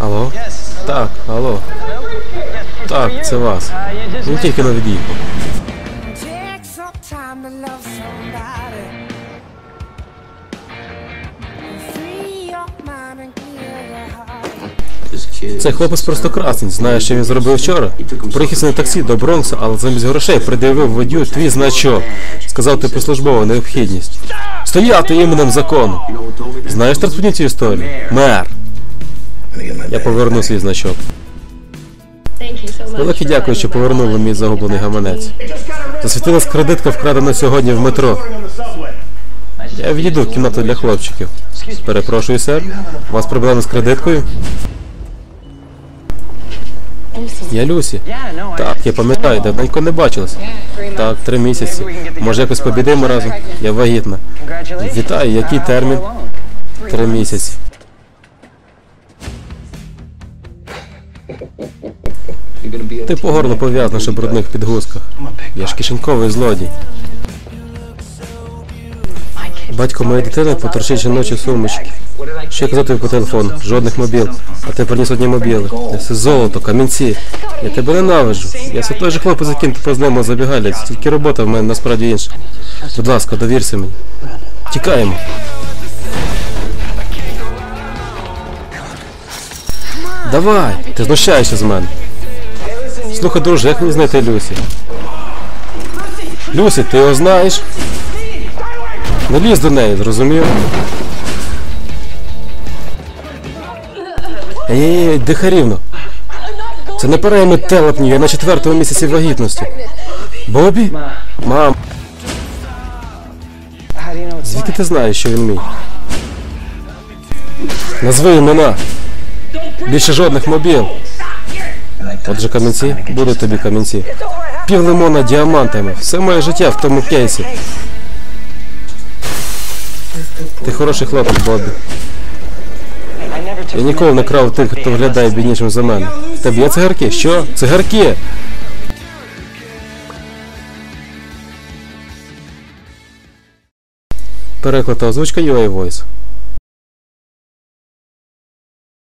Алло? Так, алло. Так, це вас. Він тільки на heart. Цей хлопець просто красень. Знаєш, що він зробив вчора? Приїхав на таксі до Бронкса, але замість грошей придивив водію твій значок. Сказав типу службова необхідність. Стояти іменем закону. Знаєш розповідні цю історію? Мер. Я поверну свій значок. Велике дякую, що повернули мій загублений гаманець. Засвітилась кредитка, вкрадена сьогодні в метро. Я відійду в кімнату для хлопчиків. Перепрошую, сер. У вас проблеми з кредиткою? Я Люсі. Так, я пам'ятаю, давненько не бачилась. Так, три місяці. Може якось побідемо разом? Я вагітна. Вітаю, який термін? Три місяці. Ти по горло пов'язнеш у брудних підгузках. Я ж кишеньковий злодій. Батько моєї дитини поторчить жіночі сумочки. Що я казав тобі по телефону? Жодних мобіл. А ти приніс одні мобіли. Неси золото, камінці. Я тебе ненавиджу. Я все той же хлопець, з яким ти познайомив забігалець. Тільки робота в мене насправді інша. Будь ласка, довірся мені. Тікаємо. Давай, ти знущаєшся з мене. Слухай, друже, як мені знайти Люсі? Люсі, ти його знаєш? Не лізь до неї, зрозумів? Ей, дихай рівно. Це не перейми телепню, я на четвертому місяці вагітності. Бобі? Мам. Звідки ти знаєш, що він мій? Назви імена. Більше жодних мобіл. Отже, камінці, будуть тобі камінці. Пів лимона діамантами. Все моє життя в тому кейсі. Ти хороший хлопець, Бобі. Я ніколи не крав тих, хто виглядає біднішим за мене. Тебе є цигарки? Що? Цигарки! Переклад та озвучка UA Voice.